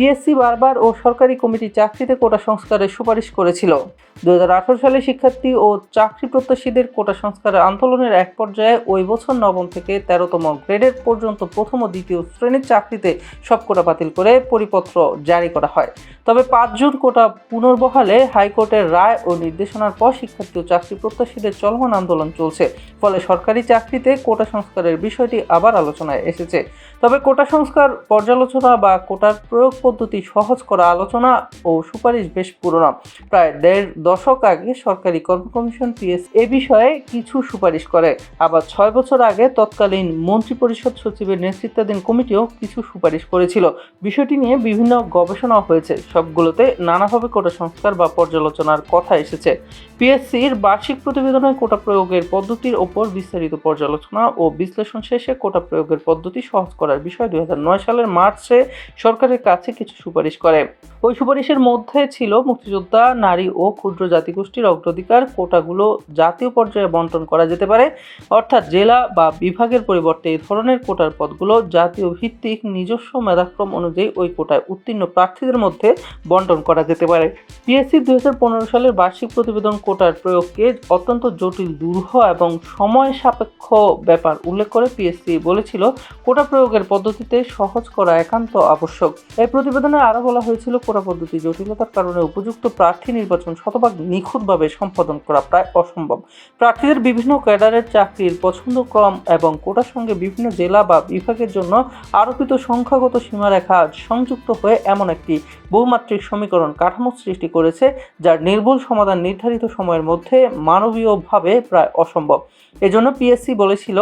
PSC বারবার ও সরকারি committee চাকরিতে কোটা সংস্কারের সুপারিশ করেছিল। দু হাজার আঠেরো সালে শিক্ষার্থী ও চাকরি প্রত্যাশীদের কোটা সংস্কারের আন্দোলনের এক পর্যায়ে ওই বছর নবম থেকে তেরোতম গ্রেডের পর্যন্ত প্রথম ও দ্বিতীয় শ্রেণির চাকরিতে সব কোটা বাতিল করে পরিপত্র জারি করা হয়। তবে পাঁচ জুন কোটা পুনর্বহালে হাইকোর্টের রায় ও নির্দেশনার পর শিক্ষার্থী ও চাকরি প্রত্যাশীদের চলমান আন্দোলন চলছে। ফলে সরকারি চাকরিতে কোটা সংস্কারের বিষয়টি আবার আলোচনায় এসেছে। তবে কোটা সংস্কার পর্যালোচনা বা কোটার প্রয়োগ পদ্ধতি সহজ করা আলোচনা ও সুপারিশ বেশ পুরনো। প্রায় দেড় দশক আগে সরকারি কর্ম কমিশন পিএস এ বিষয়ে কিছু সুপারিশ করে। আবার ছয় বছর আগে তৎকালীন মন্ত্রিপরিষদ সচিবের নেতৃত্বাধীন কমিটিও কিছু সুপারিশ করেছিল। বিষয়টি নিয়ে বিভিন্ন গবেষণা হয়েছে। সবগুলোতে নানাভাবে কোটা সংস্কার বা পর্যালোচনার কথা এসেছে। পিএসসির বার্ষিক প্রতিবেদনে কোটা প্রয়োগের পদ্ধতির ওপর বিস্তারিত পর্যালোচনা ও বিশ্লেষণ শেষে কোটা প্রয়োগের পদ্ধতি সহজ করার বিষয়ে দুই সালের মার্চে সরকারের কাছে কিছু সুপারিশ করে। ওই সুপারিশের মধ্যে ছিল মুক্তিযোদ্ধা, নারী ও ক্ষুদ্র জাতিগোষ্ঠীর অগ্রাধিকার, কোটাগুলো জাতীয় পর্যায়ে বন্টন করা যেতে পারে। অর্থাৎ জেলা বা বিভাগের পরিবর্তে এই ধরনের কোটার পদগুলো জাতীয় ভিত্তিক নিজস্ব মেধাক্রম অনুযায়ী ওই কোটায় উত্তীর্ণ প্রার্থীদের মধ্যে বন্টন করা যেতে পারে। পিএসসি দুই হাজার পনেরো সালের বার্ষিক প্রতিবেদন কোটার প্রয়োগকে অত্যন্ত জটিল, দুরূহ এবং সময় সাপেক্ষ ব্যাপার উল্লেখ করে পিএসসি বলেছিল, কোটা প্রয়োগের পদ্ধতিতে সহজ করা একান্ত আবশ্যক। এই প্রতিবেদনে আরও বলা হয়েছিল কোটা পদ্ধতি জটিলতার কারণে উপযুক্ত প্রার্থী নির্বাচন শতভাগ নিখুঁতভাবে সম্পাদন করা প্রায় অসম্ভব। প্রার্থীদের বিভিন্ন ক্যাডারের চাকরির পছন্দক্রম এবং কোটার সঙ্গে বিভিন্ন জেলা বা বিভাগের জন্য আরোপিত সংখ্যাগত সীমারেখা সংযুক্ত হয়ে এমন একটি বহুমাত্রিক সমীকরণ কাঠামো সৃষ্টি করেছে, যার নির্ভুল সমাধান নির্ধারিত সময়ের মধ্যে মানবীয়ভাবে প্রায় অসম্ভব। এজন্য পিএসসি বলেছিল,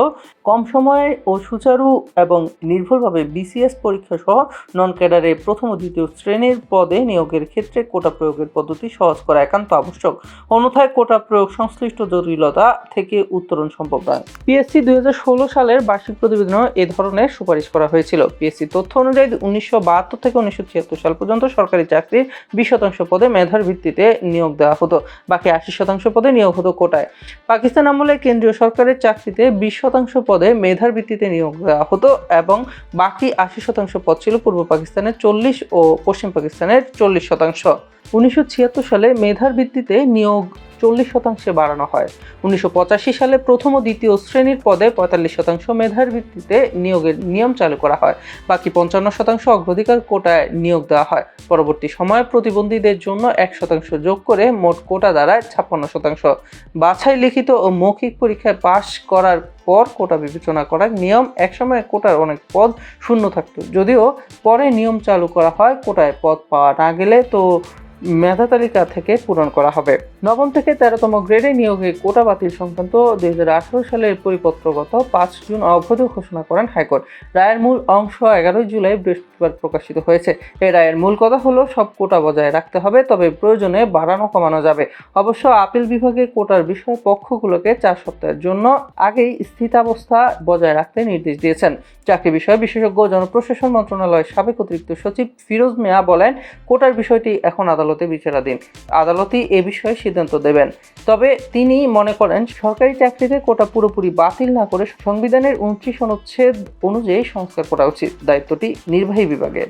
কম সময়ে ও সুচারু এবং নির্ভুলভাবে বিসিএস পরীক্ষা সহ নন ক্যাডারে প্রথম ও দ্বিতীয় শ্রেণির পদে নিয়োগের ক্ষেত্রে কোটা প্রয়োগের পদ্ধতি সহজ করা একান্ত আবশ্যক। অন্যথায় কোটা প্রয়োগ সংশ্লিষ্ট জটিলতা থেকে উত্তরণ সম্ভব নয়। পিএসসি দুই সালের বার্ষিক প্রতিবেদনে এ ধরনের সুপারিশ করা হয়েছিল। পিএসসি তথ্য অনুযায়ী উনিশশো বাহাত্তর থেকে উনিশশো ছিয়াত্তর সাল পর্যন্ত সরকারি চাকরির বিশ শতাংশ পদে মেধার ভিত্তিতে নিয়োগ দেওয়া হতো, বাকি আশি শতাংশ পদে নিয়োগ হতো কোটায়। পাকিস্তান আমলে কেন্দ্রীয় সরকারের চাকরিতে বিশ শতাংশ পদে মেধার ভিত্তিতে নিয়োগ দেওয়া হতো এবং বাকি আশি শতাংশ পদ ছিল পূর্ব পাকিস্তানের চল্লিশ ও পশ্চিম পাকিস্তানের চল্লিশ শতাংশ। উনিশশো ছিয়াত্তর সালে মেধার ভিত্তিতে নিয়োগ চল্লিশ শতাংশে বাড়ানো হয়। উনিশশো পঁচাশি সালে প্রথম ও দ্বিতীয় শ্রেণির পদে পঁয়তাল্লিশ শতাংশ মেধার ভিত্তিতে নিয়োগের নিয়ম চালু করা হয়। বাকি পঞ্চান্ন শতাংশ অগ্রাধিকার কোটায় নিয়োগ দেওয়া হয়। পরবর্তী সময়ে প্রতিবন্ধীদের জন্য এক শতাংশ যোগ করে মোট কোটা দাঁড়ায় ছাপ্পান্ন শতাংশ। বাছাই লিখিত ও মৌখিক পরীক্ষায় পাশ করার পর কোটা বিবেচনা করার নিয়ম একসময় কোটার অনেক পদ শূন্য থাকতো। যদিও পরে নিয়ম চালু করা হয়, কোটায় পদ পাওয়া না গেলে তো মেধা তালিকা থেকে পূরণ করা হবে। নবম থেকে তেরোতম গ্রেডে নিয়োগে কোটা বাতিল সংক্রান্ত দুই হাজার আঠারো সালের পরিপত্রগত পাঁচ জুন অবৈধ ঘোষণা করেন হাইকোর্ট। রায়ের মূল অংশ এগারোই জুলাই বৃহস্পতিবার প্রকাশিত হয়েছে। এই রায়ের মূল কথা হলো, সব কোটা বজায় রাখতে হবে, তবে প্রয়োজনে বাড়ানো কমানো যাবে। অবশ্য আপিল বিভাগে কোটার বিষয় পক্ষগুলোকে চার সপ্তাহের জন্য আগেই স্থিতাবস্থা বজায় রাখতে নির্দেশ দিয়েছেন। চাকরি বিষয়ে বিশেষজ্ঞ জনপ্রশাসন মন্ত্রণালয়ের সাবেক অতিরিক্ত সচিব ফিরোজ মেয়া বলেন, কোটার বিষয়টি এখন আদালতে বিচারাধীন। আদালতই এ বিষয়ে সিদ্ধান্ত দেবেন। তবে তিনি মনে করেন, সরকারি চাকরিতে কোটা পুরোপুরি বাতিল না করে সংবিধানের উনত্রিশ অনুচ্ছেদ অনুযায়ী সংস্কার করা উচিত। দায়িত্বটি নির্বাহী বিভাগের।